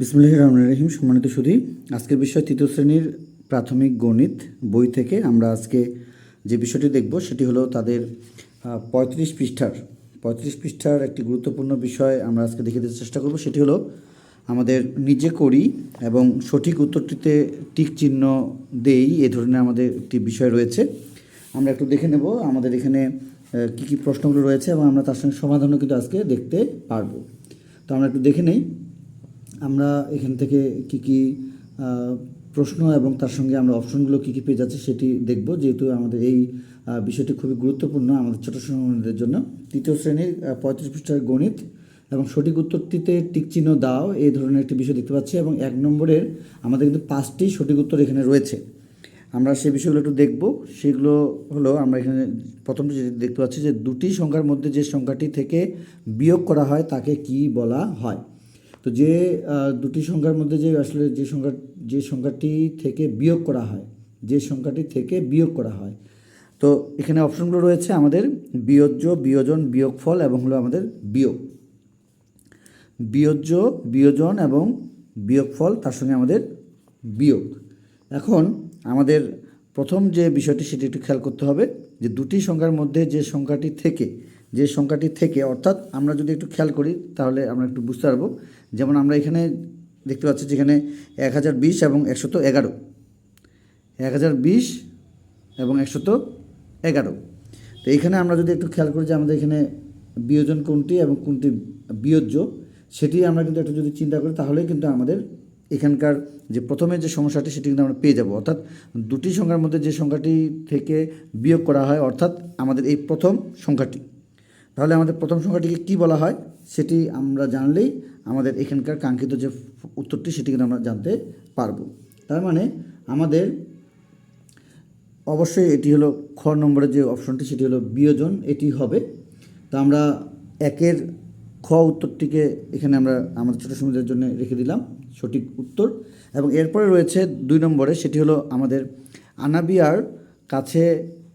বিসমুল্লাহ রহমান রহিম, সম্মানিত সুধী। আজকের বিষয় তৃতীয় শ্রেণির প্রাথমিক গণিত বই থেকে আমরা আজকে যে বিষয়টি দেখব, সেটি হলো তাদের পঁয়ত্রিশ পৃষ্ঠার পঁয়ত্রিশ পৃষ্ঠার একটি গুরুত্বপূর্ণ বিষয় আমরা আজকে দেখে দিতে চেষ্টা করব। সেটি হলো আমাদের নিজে করি এবং সঠিক উত্তরটিতে টিক চিহ্ন দেই, এ ধরনের আমাদের একটি বিষয় রয়েছে। আমরা একটু দেখে নেব আমাদের এখানে কী কী প্রশ্নগুলো রয়েছে এবং আমরা তার সঙ্গে সমাধানও কিন্তু আজকে দেখতে পারব। তো আমরা একটু দেখে নেই। আমরা এখান থেকে কি কি প্রশ্ন এবং তার সঙ্গে আমরা অপশনগুলো কী কী পেয়ে যাচ্ছে সেটি দেখব। যেহেতু আমাদের এই বিষয়টি খুবই গুরুত্বপূর্ণ আমাদের ছোট সমাজের জন্য। তৃতীয় শ্রেণির পঁয়ত্রিশ পৃষ্ঠার গণিত এবং সঠিক উত্তরটিতে টিকচিহ্ন দাও, এই ধরনের একটি বিষয় দেখতে পাচ্ছি এবং এক নম্বরের আমাদের কিন্তু পাঁচটি সঠিক উত্তর এখানে রয়েছে। আমরা সেই বিষয়গুলো একটু দেখব। সেগুলো হলো আমরা এখানে প্রথমটি যেটি দেখতে পাচ্ছি যে দুটি সংখ্যার মধ্যে যে সংখ্যাটি থেকে বিয়োগ করা হয় তাকে কি বলা হয়। তো যে দুটি সংখ্যার মধ্যে যে আসলে যে সংখ্যা, যে সংখ্যাটি থেকে বিয়োগ করা হয়, যে সংখ্যাটি থেকে বিয়োগ করা হয়, তো এখানে অপশনগুলো রয়েছে আমাদের বিয়োজ্য, বিয়োজন, বিয়োগফল এবং হলো আমাদের বিয়োগ। বিয়োজ্য, বিয়োজন এবং বিয়োগফল, তার সঙ্গে আমাদের বিয়োগ। এখন আমাদের প্রথম যে বিষয়টি সেটি একটু খেয়াল করতে হবে যে দুটি সংখ্যার মধ্যে যে সংখ্যাটি থেকে যে সংখ্যাটি থেকে, অর্থাৎ আমরা যদি একটু খেয়াল করি, তাহলে আমরা একটু বুঝতে পারব। যেমন আমরা এখানে দেখতে পাচ্ছি যেখানে এক হাজার বিশ এবং একশত এগারো। এক হাজার বিশ এবং একশত এগারো। তো এইখানে আমরা যদি একটু খেয়াল করি যে আমাদের এখানে বিয়োজন কোনটি এবং কোনটি বিয়োজ্য, সেটি আমরা কিন্তু একটু যদি চিন্তা করি, তাহলেই কিন্তু আমাদের এখানকার যে প্রথমে যে সমস্যাটি, সেটি কিন্তু আমরা পেয়ে যাব। অর্থাৎ দুটি সংখ্যার মধ্যে যে সংখ্যাটি থেকে বিয়োগ করা হয়, অর্থাৎ আমাদের এই প্রথম সংখ্যাটি। তাহলে আমাদের প্রথম সংখ্যাটিকে কী বলা হয়? সেটি আমরা জানলেই আমাদের এখানকার কাঙ্ক্ষিত যে উত্তরটি সেটি কিন্তু আমরা জানতে পারব। তার মানে আমাদের অবশ্যই এটি হলো খ নম্বরের যে অপশনটি সেটি হলো বিয়োজন, এটি হবে। তো আমরা একের খ উত্তরটিকে এখানে আমরা আমাদের ছোটো সমুদ্রের জন্য রেখে দিলাম, সঠিক উত্তর। এবং এরপরে রয়েছে দুই নম্বরে, সেটি হলো আমাদের আনাবিয়ার কাছে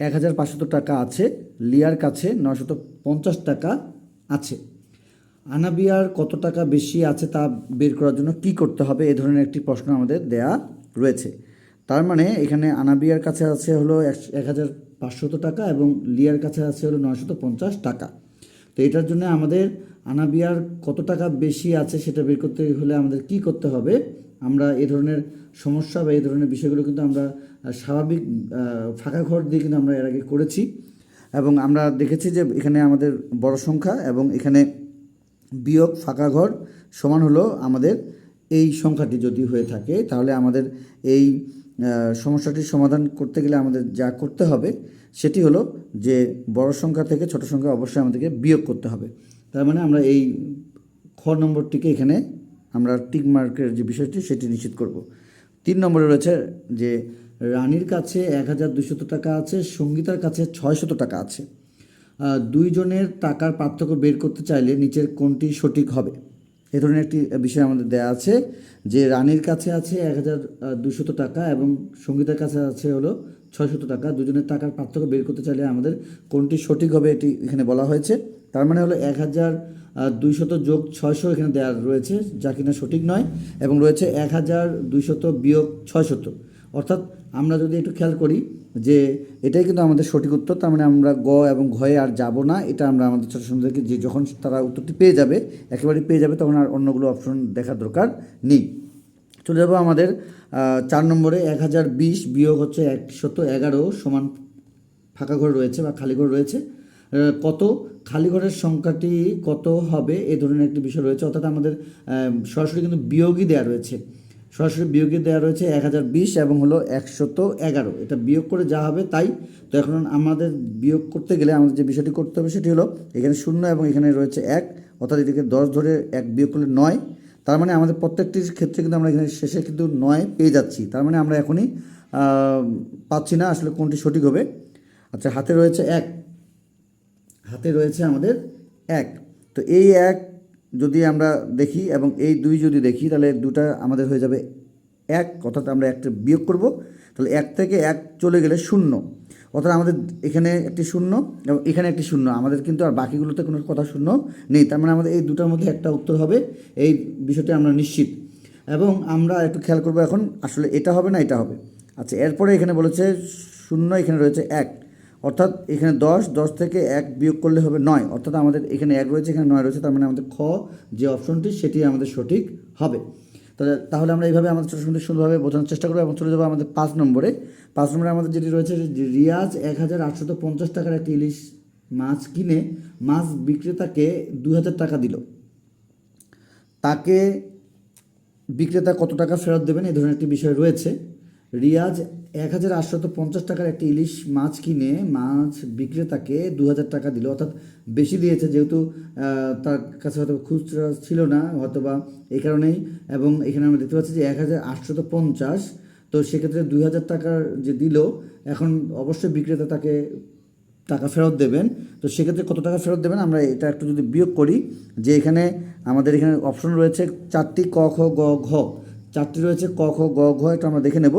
এক হাজার পাঁচশত টাকা আছে, লিয়ার কাছে নশত পঞ্চাশ টাকা আছে। আনাবিয়ার কত টাকা বেশি আছে তা বের করার জন্য কি করতে হবে এ ধরনের একটি প্রশ্ন আমাদের দেয়া রয়েছে। তার মানে এখানে আনাবিয়ার কাছে আছে হলো এক হাজার পাঁচশত টাকা এবং লিয়ার কাছে আছে হলো নয়শত পঞ্চাশ টাকা। তো এটার জন্য আমাদের আনাবিয়ার কত টাকা বেশি আছে সেটা বের করতে হলে আমাদের কি করতে হবে? আমরা এই ধরনের সমস্যা বা এই ধরনের বিষয়গুলো কিন্তু আমরা স্বাভাবিক ফাঁকা ঘর দিয়ে কিন্তু আমরা এর আগে করেছি। এবং আমরা দেখেছি যে এখানে আমাদের বড় সংখ্যা এবং এখানে বিয়োগ ফাঁকা ঘর সমান হলো আমাদের এই সংখ্যাটি যদি হয়ে থাকে, তাহলে আমাদের এই সমস্যাটির সমাধান করতে গেলে আমাদের যা করতে হবে সেটি হলো যে বড় সংখ্যা থেকে ছোট সংখ্যা অবশ্যই আমাদেরকে বিয়োগ করতে হবে। তার মানে আমরা এই খ নম্বরটিকে এখানে আমরা টিক মার্কের যে বিষয়টি সেটি নিশ্চিত করব। তিন নম্বরে রয়েছে যে রানীর কাছে এক হাজার দুশত টাকা আছে, সঙ্গীতার কাছে ছয়শত টাকা আছে। দুইজনের টাকার পার্থক্য বের করতে চাইলে নিচের কোনটি সঠিক হবে? এ ধরনের একটি বিষয় আমাদের দেয়া আছে যে রানীর কাছে আছে এক হাজার দুশত টাকা এবং সঙ্গীতার কাছে আছে হলো ছয়শত টাকা। দুজনের টাকার পার্থক্য বের করতে চাইলে আমাদের কোনটি সঠিক হবে এটি এখানে বলা হয়েছে। তার মানে হলো এক হাজার দুইশত যোগ ছয়শো এখানে দেওয়া রয়েছে, যা কিনা সঠিক নয়, এবং রয়েছে এক হাজার দুইশত বিয়োগ ছয়শত। অর্থাৎ আমরা যদি একটু খেয়াল করি যে এটাই কিন্তু আমাদের সঠিক উত্তর, তার মানে আমরা গ এবং ঘয়ে আর যাব না, এটা আমরা আমাদের ছোটো সন্তানদেরকে যে যখন তারা উত্তরটি পেয়ে যাবে একেবারে পেয়ে যাবে, তখন আর অন্যগুলো অপশন দেখার দরকার নেই। চলে যাব আমাদের চার নম্বরে এক হাজার বিশ বিয়োগ হচ্ছে একশত এগারো সমান ফাঁকা ঘর রয়েছে বা খালি ঘর রয়েছে। কত? খালি ঘরের সংখ্যাটি কত হবে? এ ধরনের একটি বিষয় রয়েছে। অর্থাৎ আমাদের সরাসরি কিন্তু বিয়োগই দেওয়া রয়েছে। সরাসরি বিয়োগই দেওয়া রয়েছে এক হাজার বিশ এবং হলো একশত এগারো। এটা বিয়োগ করে যা হবে তাই। তো এখন আমাদের বিয়োগ করতে গেলে আমাদের যে বিষয়টি করতে হবে সেটি হলো এখানে শূন্য এবং এখানে রয়েছে এক। অর্থাৎ এদিকে দশ ধরে এক বিয়োগ করলে নয়। তার মানে আমাদের প্রত্যেকটির ক্ষেত্রে কিন্তু আমরা এখানে শেষে কিন্তু নয় পেয়ে যাচ্ছি। তার মানে আমরা এখনই পাচ্ছি না আসলে কোনটি সঠিক হবে। আচ্ছা হাতে রয়েছে এক। হাতে রয়েছে আমাদের এক। তো এই এক যদি আমরা দেখি এবং এই দুই যদি দেখি, তাহলে দুটা আমাদের হয়ে যাবে এক। অর্থাৎ আমরা একটা বিয়োগ করব। তাহলে এক থেকে এক চলে গেলে শূন্য। অর্থাৎ আমাদের এখানে একটি শূন্য এবং এখানে একটি শূন্য। আমাদের কিন্তু আর বাকিগুলোতে কোনো কথা শূন্য নেই। তার মানে আমাদের এই দুটার মধ্যে একটা উত্তর হবে। এই বিষয়টি আমরা নিশ্চিত। এবং আমরা একটু খেয়াল করব এখন, আসলে এটা হবে না এটা হবে। আচ্ছা এরপরে এখানে বলেছে শূন্য এখানে রয়েছে এক। অর্থাৎ এখানে দশ দশ থেকে এক বিয়োগ করলে হবে নয়। অর্থাৎ আমাদের এখানে এক রয়েছে, এখানে নয় রয়েছে। তার মানে আমাদের খ যে অপশনটি, সেটি আমাদের সঠিক হবে। তাহলে তাহলে আমরা এইভাবে আমাদের ছোটো সুন্দর সুন্দরভাবে বোঝানোর চেষ্টা করব এবং চলে যাব আমাদের পাঁচ নম্বরে। পাঁচ নম্বরে আমাদের যেটি রয়েছে রিয়াজ এক হাজার আটশত পঞ্চাশ টাকার একটি ইলিশ মাছ কিনে মাছ বিক্রেতাকে দু হাজার টাকা দিল। তাকে বিক্রেতা কত টাকা ফেরত দেবেন এই ধরনের একটি বিষয় রয়েছে। রিয়াজ এক হাজার আটশত পঞ্চাশ টাকার একটি ইলিশ মাছ কিনে মাছ বিক্রেতাকে দু হাজার টাকা দিল। অর্থাৎ বেশি দিয়েছে, যেহেতু তার কাছে হয়তো খুচরা ছিল না হয়তো বা এই কারণেই। এবং এখানে আমরা দেখতে পাচ্ছি যে এক হাজার আটশত পঞ্চাশ, তো সেক্ষেত্রে দুই হাজার টাকার যে দিল, এখন অবশ্যই বিক্রেতা তাকে টাকা ফেরত দেবেন। তো সেক্ষেত্রে কত টাকা ফেরত দেবেন? আমরা এটা একটু যদি বিয়োগ করি, যে এখানে আমাদের এখানে অপশন রয়েছে চারটি ক, খ, গ, ঘ। চারটি রয়েছে ক খ গ ঘ এটা আমরা দেখে নেব।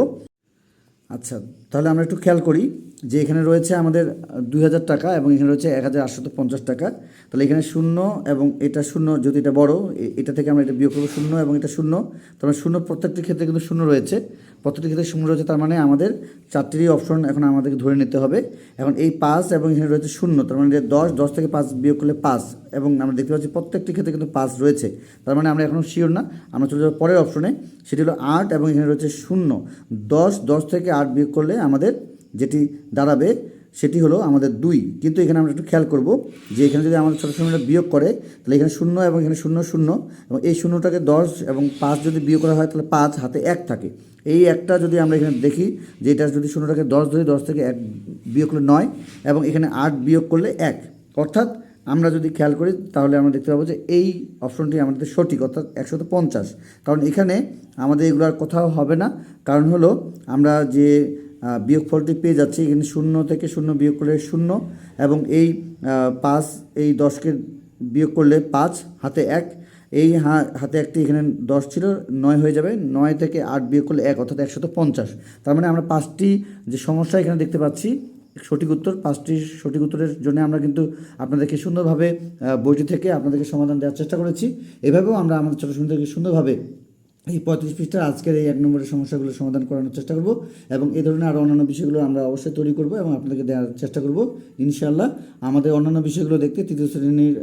আচ্ছা তাহলে আমরা একটু খেয়াল করি যে এখানে রয়েছে আমাদের দুই হাজার টাকা এবং এখানে রয়েছে এক হাজার আটশত পঞ্চাশ টাকা। তাহলে এখানে শূন্য এবং এটা শূন্য, যদি এটা বড় এটা থেকে আমরা এটা বিয়োগ করব শূন্য এবং এটা শূন্য। তার মানে শূন্য প্রত্যেকটি ক্ষেত্রে কিন্তু শূন্য রয়েছে। প্রত্যেকটি ক্ষেত্রে শূন্য রয়েছে, তার মানে আমাদের চারটিরই অপশন এখন আমাদেরকে ধরে নিতে হবে। এখন এই পাঁচ এবং এখানে রয়েছে শূন্য, তার মানে দশ দশ থেকে পাঁচ বিয়োগ করলে পাঁচ এবং আমরা দেখতে পাচ্ছি প্রত্যেকটি ক্ষেত্রে কিন্তু পাঁচ রয়েছে। তার মানে আমরা এখনও শিওর না, আমরা চলে যাব পরের অপশনে সেটি হলো আট এবং এখানে রয়েছে শূন্য। দশ দশ থেকে আট বিয়োগ করলে আমাদের যেটি দাঁড়াবে, সেটি হলো আমাদের দুই। কিন্তু এখানে আমরা একটু খেয়াল করব যে এখানে যদি আমাদের ছোটো সময়টা বিয়োগ করে, তাহলে এখানে শূন্য এবং এখানে শূন্য শূন্য, এবং এই শূন্যটাকে দশ এবং পাঁচ যদি বিয়োগ করা হয়, তাহলে পাঁচ হাতে এক থাকে। এই একটা যদি আমরা এখানে দেখি যে এটা যদি শূন্যটাকে দশ ধরি, দশ থেকে এক বিয়োগ করলে নয়, এবং এখানে আট বিয়োগ করলে এক। অর্থাৎ আমরা যদি খেয়াল করি তাহলে আমরা দেখতে পাবো যে এই অপশনটি আমাদের সঠিক অর্থাৎ একশত পঞ্চাশ। কারণ এখানে আমাদের এগুলো আর কোথাও হবে না। কারণ হলো আমরা যে আহ, বিয়োগ ফলটি পেয়ে যাচ্ছি এখানে শূন্য থেকে শূন্য বিয়োগ করলে শূন্য এবং এই পাঁচ এই দশকে বিয়োগ করলে পাঁচ হাতে এক। এই হা- হাতে একটি এখানে দশ ছিল নয় হয়ে যাবে নয় থেকে আট বিয়োগ করলে এক অর্থাৎ একশত পঞ্চাশ। তার মানে আমরা পাঁচটি যে সমস্যা এখানে দেখতে পাচ্ছি সঠিক উত্তর, পাঁচটি সঠিক উত্তরের জন্য আমরা কিন্তু আপনাদেরকে সুন্দরভাবে বইটি থেকে আপনাদেরকে সমাধান দেওয়ার চেষ্টা করেছি। এভাবেও আমরা আমাদের ছোটো সুন্দরকে সুন্দরভাবে এই পঁয়ত্রিশ পৃষ্ঠার আজকের এই এক নম্বরের সমস্যাগুলো সমাধান করানোর চেষ্টা করব এবং এই ধরনের আরও অন্যান্য বিষয়গুলো আমরা অবশ্যই তৈরি করব এবং আপনাদেরকে দেওয়ার চেষ্টা করব, ইনশাআল্লাহ। আমাদের অন্যান্য বিষয়গুলো দেখতে তৃতীয় শ্রেণির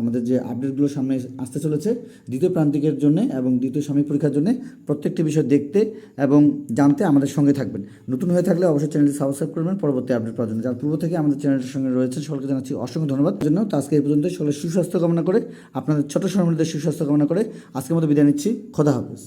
আমাদের যে আপডেটগুলো সামনে আসতে চলেছে, দ্বিতীয় প্রান্তিকের জন্য এবং দ্বিতীয় সাময়িক পরীক্ষার জন্য প্রত্যেকটি বিষয় দেখতে এবং জানতে আমাদের সঙ্গে থাকবেন। নতুন হয়ে থাকলে অবশ্যই চ্যানেলটি সাবস্ক্রাইব করবেন। পরবর্তী আপডেট পাওয়ার জন্য যার পূর্ব থেকে আমাদের চ্যানেলটির সঙ্গে রয়েছে সকলকে জানাচ্ছি অসংখ্য ধন্যবাদ। জন্য তো আজকে এই পর্যন্ত সকলের সুস্বাস্থ্য কামনা করে, আপনাদের ছোট সময়ের সুস্বাস্থ্য কামনা করে আজকের মতো বিদায় নিচ্ছি। খোদা হাফেজ।